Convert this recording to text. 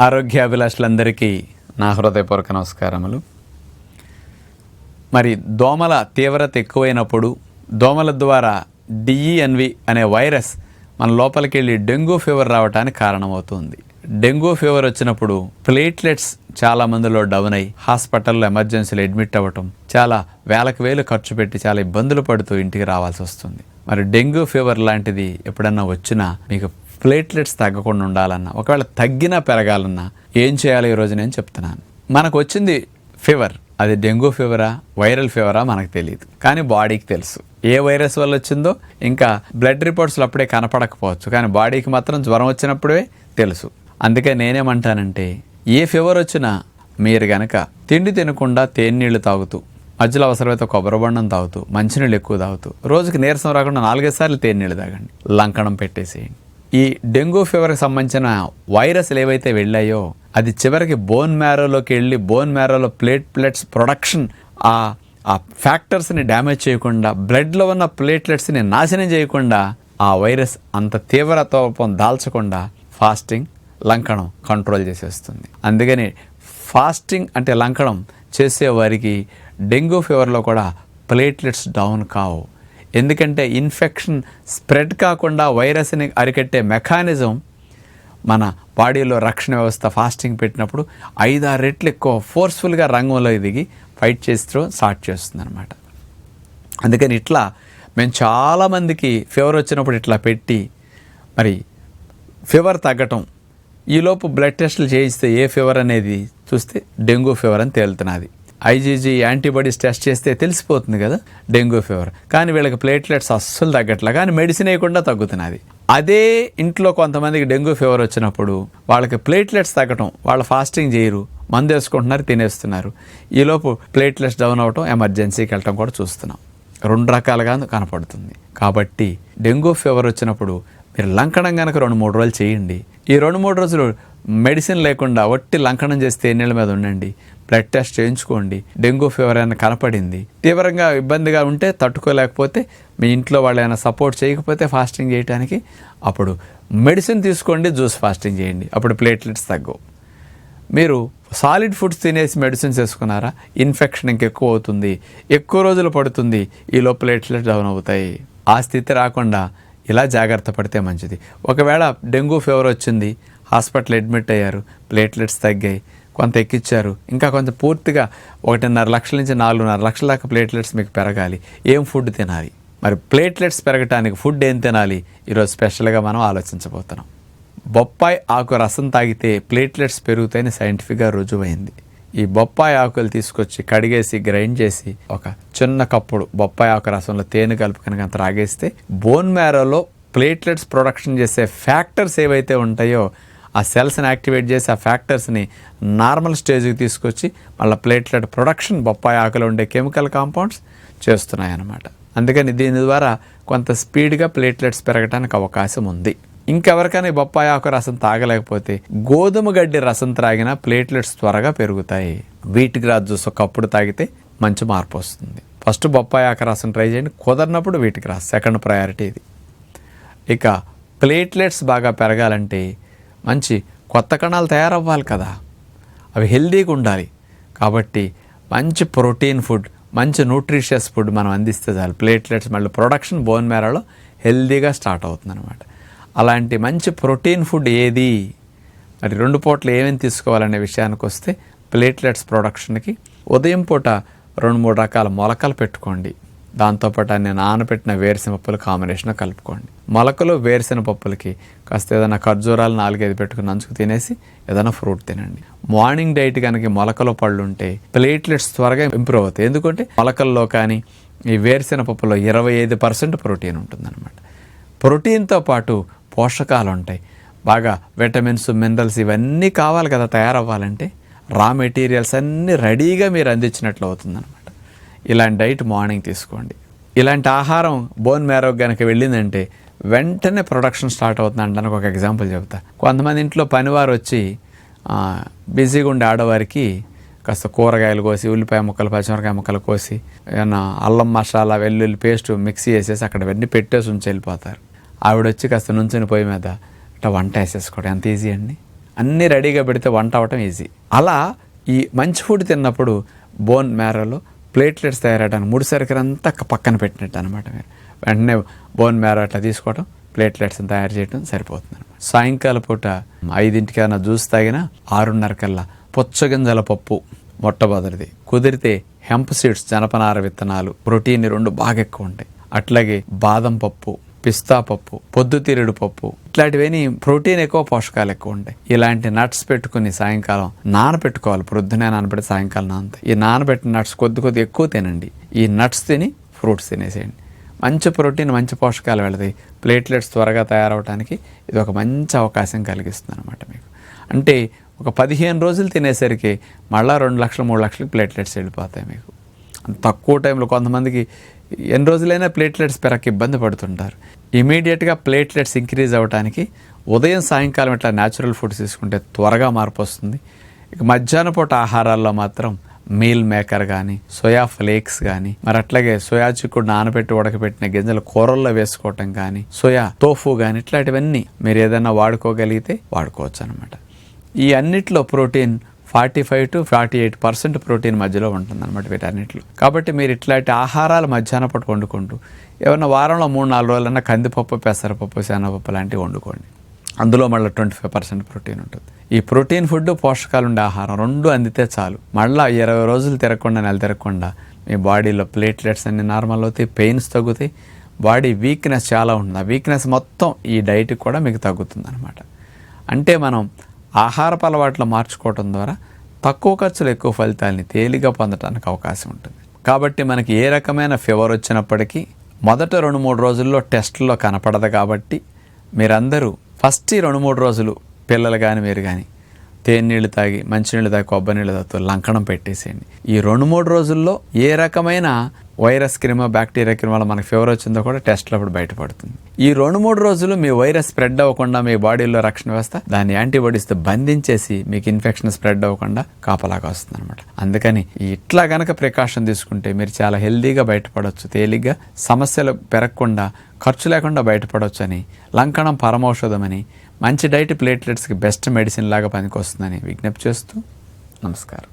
ఆరోగ్యాభిలాషులందరికీ నా హృదయపూర్వక నమస్కారములు. మరి దోమల తీవ్రత ఎక్కువైనప్పుడు దోమల ద్వారా డిఈఎన్వి అనే వైరస్ మన లోపలికి వెళ్ళి డెంగ్యూ ఫీవర్ రావడానికి కారణమవుతుంది. డెంగ్యూ ఫీవర్ వచ్చినప్పుడు ప్లేట్లెట్స్ చాలా మందిలో డౌన్ అయ్యి హాస్పిటల్లో ఎమర్జెన్సీలో అడ్మిట్ అవ్వటం చాలా వేలకు వేలు ఖర్చు పెట్టి చాలా ఇబ్బందులు పడుతూ ఇంటికి రావాల్సి వస్తుంది. మరి డెంగ్యూ ఫీవర్ లాంటిది ఎప్పుడన్నా వచ్చినా మీకు ప్లేట్లెట్స్ తగ్గకుండా ఉండాలన్నా ఒకవేళ తగ్గినా పెరగాలన్నా ఏం చేయాలి ఈరోజు నేను చెప్తున్నాను. మనకు వచ్చింది ఫీవర్. అది డెంగ్యూ ఫీవరా వైరల్ ఫీవరా మనకు తెలియదు కానీ బాడీకి తెలుసు. ఏ వైరస్ వల్ల వచ్చిందో ఇంకా బ్లడ్ రిపోర్ట్స్లో అప్పుడే కనపడకపోవచ్చు. కానీ బాడీకి మాత్రం జ్వరం వచ్చినప్పుడే తెలుసు. అందుకే నేనేమంటానంటే ఏ ఫీవర్ వచ్చినా మీరు గనక తిండి తినకుండా తేనీళ్ళు తాగుతూ మధ్యలో అవసరమైతే కొబ్బరిబండం తాగుతూ మంచినీళ్ళు ఎక్కువ తాగుతూ రోజుకి నీరసం రాకుండా నాలుగైదు సార్లు తేనీళ్ళు తాగండి. లంకణం పెట్టేసేయండి. ఈ డెంగ్యూ ఫీవర్కి సంబంధించిన వైరస్లు ఏవైతే వెళ్ళాయో అది చివరికి బోన్ మ్యారోలోకి వెళ్ళి బోన్ మ్యారోలో ప్లేట్ ప్లెట్స్ ప్రొడక్షన్ ఆ ఆ ఫ్యాక్టర్స్ని డ్యామేజ్ చేయకుండా బ్లడ్లో ఉన్న ప్లేట్లెట్స్ని నాశనం చేయకుండా ఆ వైరస్ అంత తీవ్రతోపం దాల్చకుండా ఫాస్టింగ్ లంకణం కంట్రోల్ చేసేస్తుంది. అందుకని ఫాస్టింగ్ అంటే లంకణం చేసేవారికి డెంగ్యూ ఫీవర్లో కూడా ప్లేట్లెట్స్ డౌన్ కావు. ఎందుకంటే ఇన్ఫెక్షన్ స్ప్రెడ్ కాకుండా వైరస్ని అరికట్టే మెకానిజం మన బాడీలో రక్షణ వ్యవస్థ ఫాస్టింగ్ పెట్టినప్పుడు ఐదారు రెట్లు ఎక్కువ ఫోర్స్ఫుల్గా రంగంలో దిగి ఫైట్ చేస్తూ స్టార్ట్ చేస్తుంది అనమాట అందుకని ఇట్లా మేము చాలామందికి ఫీవర్ వచ్చినప్పుడు ఇట్లా పెట్టి మరి ఫీవర్ తగ్గటం. ఈలోపు బ్లడ్ టెస్టులు చేయిస్తే ఏ ఫీవర్ అనేది చూస్తే డెంగ్యూ ఫీవర్ అని తేలుతున్నది. ఐజీజీ యాంటీబాడీస్ టెస్ట్ చేస్తే తెలిసిపోతుంది కదా డెంగ్యూ ఫీవర్. కానీ వీళ్ళకి ప్లేట్లెట్స్ అస్సలు తగ్గట్లా కానీ మెడిసిన్ వేయకుండా తగ్గుతున్నది అదే. ఇంట్లో కొంతమందికి డెంగ్యూ ఫీవర్ వచ్చినప్పుడు వాళ్ళకి ప్లేట్లెట్స్ తగ్గటం వాళ్ళు ఫాస్టింగ్ చేయరు మందు వేసుకుంటున్నారు తినేస్తున్నారు. ఈలోపు ప్లేట్లెట్స్ డౌన్ అవటం ఎమర్జెన్సీకి వెళ్ళటం కూడా చూస్తున్నాం. రెండు రకాలుగా కనపడుతుంది. కాబట్టి డెంగ్యూ ఫీవర్ వచ్చినప్పుడు మీరు లంకడం కనుక రెండు మూడు రోజులు చేయండి. ఈ రెండు మూడు రోజులు మెడిసిన్ లేకుండా ఒట్టి లంకనం చేస్తే ఎన్నెల మీద ఉండండి? బ్లడ్ టెస్ట్ చేయించుకోండి. డెంగ్యూ ఫీవర్ అయినా కనపడింది? తీవ్రంగా ఇబ్బందిగా ఉంటే తట్టుకోలేకపోతే మీ ఇంట్లో వాళ్ళు ఏమైనా సపోర్ట్ చేయకపోతే ఫాస్టింగ్ చేయడానికి అప్పుడు మెడిసిన్ తీసుకోండి జ్యూస్ ఫాస్టింగ్ చేయండి. అప్పుడు ప్లేట్లెట్స్ తగ్గవు. మీరు సాలిడ్ ఫుడ్స్ తినేసి మెడిసిన్స్ వేసుకున్నారా? ఇన్ఫెక్షన్ ఇంకెక్కువ అవుతుంది. ఎక్కువ రోజులు పడుతుంది. ఈలో ప్లేట్లెట్స్ ప్లేట్లెట్ డౌన్ అవుతాయి. ఆ స్థితి రాకుండా ఇలా జాగ్రత్త పడితే మంచిది. ఒకవేళ డెంగ్యూ ఫీవర్ వచ్చింది హాస్పిటల్ అడ్మిట్ అయ్యారు ప్లేట్లెట్స్ తగ్గాయి కొంత ఎక్కిచ్చారు ఇంకా కొంత పూర్తిగా ఒకటిన్నర లక్షల నుంచి నాలుగున్నర లక్షల దాకా ప్లేట్లెట్స్ మీకు పెరగాలి. ఏం ఫుడ్ తినాలి? మరి ప్లేట్లెట్స్ పెరగటానికి ఫుడ్ ఏం తినాలి? ఈరోజు స్పెషల్గా మనం ఆలోచించబోతున్నాం. బొప్పాయి ఆకు రసం తాగితే ప్లేట్లెట్స్ పెరుగుతాయని సైంటిఫిక్గా రుజువైంది. ఈ బొప్పాయి ఆకులు తీసుకొచ్చి కడిగేసి గ్రైండ్ చేసి ఒక చిన్న కప్పుడు బొప్పాయి ఆకు రసంలో తేనె కలుపు కనుక త్రాగేస్తే బోన్ మ్యారోలో ప్లేట్లెట్స్ ప్రొడక్షన్ చేసే ఫ్యాక్టర్స్ ఏవైతే ఉంటాయో ఆ సెల్స్ని యాక్టివేట్ చేసి ఆ ఫ్యాక్టర్స్ని నార్మల్ స్టేజ్కి తీసుకొచ్చి మళ్ళీ ప్లేట్లెట్ ప్రొడక్షన్ బొప్పాయి ఆకులో ఉండే కెమికల్ కాంపౌండ్స్ చేస్తున్నాయి అన్నమాట అందుకని దీని ద్వారా కొంత స్పీడ్గా ప్లేట్లెట్స్ పెరగడానికి అవకాశం ఉంది. ఇంకెవరికైనా బొప్పాయి ఆకు రసం తాగలేకపోతే గోధుమ గడ్డి రసం త్రాగినా ప్లేట్లెట్స్ త్వరగా పెరుగుతాయి. వీటి గ్రాస్ జ్యూస్ ఒకప్పుడు తాగితే మంచి మార్పు వస్తుంది. ఫస్ట్ బొప్పాయి ఆకు రసం ట్రై చేయండి. కుదరినప్పుడు వీటికి రాస్ సెకండ్ ప్రయారిటీ ఇది. ఇక ప్లేట్లెట్స్ బాగా పెరగాలంటే మంచి కొత్త కణాలు తయారవ్వాలి కదా. అవి హెల్దీగా ఉండాలి. కాబట్టి మంచి ప్రోటీన్ ఫుడ్ మంచి న్యూట్రిషియస్ ఫుడ్ మనం అందిస్తే చాలు. ప్లేట్లెట్స్ మళ్ళీ ప్రొడక్షన్ బోన్ మేరలో హెల్దీగా స్టార్ట్ అవుతుంది అనమాట అలాంటి మంచి ప్రోటీన్ ఫుడ్ ఏది? మరి రెండు పూటలు ఏమేమి తీసుకోవాలనే విషయానికి వస్తే ప్లేట్లెట్స్ ప్రొడక్షన్కి ఉదయం పూట రెండు మూడు రకాల మొలకలు పెట్టుకోండి. దాంతోపాటు అన్ని నానబెట్టిన వేరుసిన పప్పులు కాంబినేషన్ కలుపుకోండి. మొలకలు వేరుశెనగ పప్పులకి కాస్త ఏదైనా ఖర్జూరాలు నాలుగైదు పెట్టుకుని నంచుకు తినేసి ఏదైనా ఫ్రూట్ తినండి. మార్నింగ్ డైట్ కనుక మొలకలు పళ్ళు ఉంటే ప్లేట్లెట్స్ త్వరగా ఇంప్రూవ్ అవుతాయి. ఎందుకంటే మొలకల్లో కానీ ఈ వేరుసిన పప్పులో ఇరవై ఐదు పర్సెంట్ ప్రోటీన్ ఉంటుందన్నమాట. ప్రోటీన్తో పాటు పోషకాలు ఉంటాయి బాగా విటమిన్స్ మినరల్స్ ఇవన్నీ కావాలి కదా తయారవ్వాలంటే రా మెటీరియల్స్ అన్నీ రెడీగా మీరు అందించినట్లు అవుతుందన్నమాట. ఇలాంటి డైట్ మార్నింగ్ తీసుకోండి. ఇలాంటి ఆహారం బోన్ మేరో కనుక వెళ్ళిందంటే వెంటనే ప్రొడక్షన్ స్టార్ట్ అవుతుంది అంటానికి ఒక ఎగ్జాంపుల్ చెప్తా. కొంతమంది ఇంట్లో పనివారు వచ్చి బిజీగా ఉండే ఆడవారికి కాస్త కూరగాయలు కోసి ఉల్లిపాయ ముక్కలు పచ్చిమిరకాయ ముక్కలు కోసి ఏమన్నా అల్లం మసాలా వెల్లుల్లి పేస్ట్ మిక్సీ వేసేసి అక్కడ అన్నీ పెట్టేసి ఉంచి వెళ్ళిపోతారు. ఆవిడ వచ్చి కాస్త నుంచుని పొయ్యి మీద ఇట్లా వంట వేసేసుకోవడం. ఎంత ఈజీ అండి? అన్నీ రెడీగా పెడితే వంట అవటం ఈజీ. అలా ఈ మంచి ఫుడ్ తిన్నప్పుడు బోన్ మ్యారోలో ప్లేట్లెట్స్ తయారవడానికి సరుకులు అంతా పక్కన పెట్టినట్టు అనమాట మీరు. వెంటనే బోన్ మ్యారో అట్లా తీసుకోవడం ప్లేట్లెట్స్ తయారు చేయడం సరిపోతుంది అనమాట సాయంకాల పూట ఐదింటికైనా జ్యూస్ తాగినా ఆరున్నర కల్లా పుచ్చగింజల పప్పు మొట్టమొదటిది. కుదిరితే హెంప్ సీడ్స్ జనపనార విత్తనాలు ప్రోటీన్ రెండు బాగా ఎక్కువ ఉంటాయి. అట్లాగే బాదం పప్పు పిస్తా పప్పు పొద్దుతిరుడు పప్పు ఇట్లాంటివేని ప్రోటీన్ ఎక్కువ పోషకాలు ఎక్కువ ఉంటాయి. ఇలాంటి నట్స్ పెట్టుకుని సాయంకాలం నానబెట్టుకోవాలి. ప్రొద్దునే నానబెట్టి సాయంకాలం నానతాయి. ఈ నానబెట్టిన నట్స్ కొద్ది కొద్ది ఎక్కువ తినండి. ఈ నట్స్ తిని ఫ్రూట్స్ తినేసేయండి. మంచి ప్రోటీన్ మంచి పోషకాలు వెళతాయి. ప్లేట్లెట్స్ త్వరగా తయారవడానికి ఇది ఒక మంచి అవకాశం కలిగిస్తుంది అనమాట మీకు. అంటే ఒక పదిహేను రోజులు తినేసరికి మళ్ళీ రెండు లక్షలు మూడు లక్షలకి ప్లేట్లెట్స్ వెళ్ళిపోతాయి మీకు. తక్కువ టైంలో కొంతమందికి ఎన్ని రోజులైనా ప్లేట్లెట్స్ పెరగ ఇబ్బంది పడుతుంటారు. ఇమీడియట్గా ప్లేట్లెట్స్ ఇంక్రీజ్ అవ్వడానికి ఉదయం సాయంకాలం ఇట్లా న్యాచురల్ ఫుడ్స్ తీసుకుంటే త్వరగా మార్పు వస్తుంది. ఇక మధ్యాహ్న పూట ఆహారాల్లో మాత్రం మీల్ మేకర్ కానీ సోయా ఫ్లేక్స్ కానీ మరి అట్లాగే సోయా చిక్కుడు నానబెట్టి ఉడకబెట్టిన గింజలు కూరల్లో వేసుకోవటం కానీ సోయా తోఫు కానీ ఇట్లాంటివన్నీ మీరు ఏదైనా వాడుకోగలిగితే వాడుకోవచ్చు అనమాట ఈ అన్నిట్లో protein forty five to forty eight percent protein మధ్యలో ఉంటుంది అనమాట వీటన్నిటిలో. కాబట్టి మీరు ఇట్లాంటి ఆహారాలు మధ్యాహ్నం పట్టు వండుకుంటూ ఏమన్నా వారంలో మూడు నాలుగు రోజులన్నా కందిపప్పు పెసరపప్పు శనగపప్పు లాంటివి వండుకోండి. అందులో మళ్ళీ ట్వంటీ ఫైవ్ పర్సెంట్ ప్రోటీన్ ఉంటుంది. ఈ ప్రోటీన్ ఫుడ్ పోషకాలు ఉండే ఆహారం రెండు అందితే చాలు. మళ్ళీ ఇరవై రోజులు తిరగకుండా నెల తిరగకుండా మీ బాడీలో ప్లేట్లెట్స్ అన్ని నార్మల్ అవుతాయి పెయిన్స్ తగ్గుతాయి. బాడీ వీక్నెస్ చాలా ఉంటుంది. ఆ వీక్నెస్ మొత్తం ఈ డైట్ కూడా మీకు తగ్గుతుంది అనమాట అంటే మనం ఆహారపు అలవాట్లు మార్చుకోవడం ద్వారా తక్కువ ఖర్చులు ఎక్కువ ఫలితాలని తేలిగా పొందడానికి అవకాశం ఉంటుంది. కాబట్టి మనకి ఏ రకమైన ఫీవర్ వచ్చినప్పటికీ మొదట రెండు మూడు రోజుల్లో టెస్ట్లో కనపడదు కాబట్టి మీరందరూ ఫస్ట్ రెండు మూడు రోజులు పిల్లలు కానీ మీరు కానీ తేనీళ్ళు తాగి మంచినీళ్ళు తాగి కొబ్బరి నీళ్ళు తాగుతూ లంకణం పెట్టేసేయండి. ఈ రెండు మూడు రోజుల్లో ఏ రకమైన వైరస్ క్రిమ బ్యాక్టీరియా క్రిమ వల్ల మనకు ఫీవర్ వచ్చిందో కూడా టెస్ట్లో అప్పుడు బయటపడుతుంది. ఈ రెండు మూడు రోజులు మీ వైరస్ స్ప్రెడ్ అవ్వకుండా మీ బాడీలో రక్షణ వ్యవస్థ దాన్ని యాంటీబాడీస్తో బంధించేసి మీకు ఇన్ఫెక్షన్ స్ప్రెడ్ అవ్వకుండా కాపలాగా వస్తుంది అనమాట అందుకని ఇట్లా గనక ప్రికాషన్ తీసుకుంటే మీరు చాలా హెల్దీగా బయటపడవచ్చు తేలిగ్గా సమస్యలు పెరగకుండా ఖర్చు లేకుండా బయటపడవచ్చు అని లంకణం పరమౌషధమని మంచి డైట్ ప్లేట్లెట్స్కి బెస్ట్ మెడిసిన్ లాగా పనికొస్తుందని విజ్ఞప్తి చేస్తూ నమస్కారం.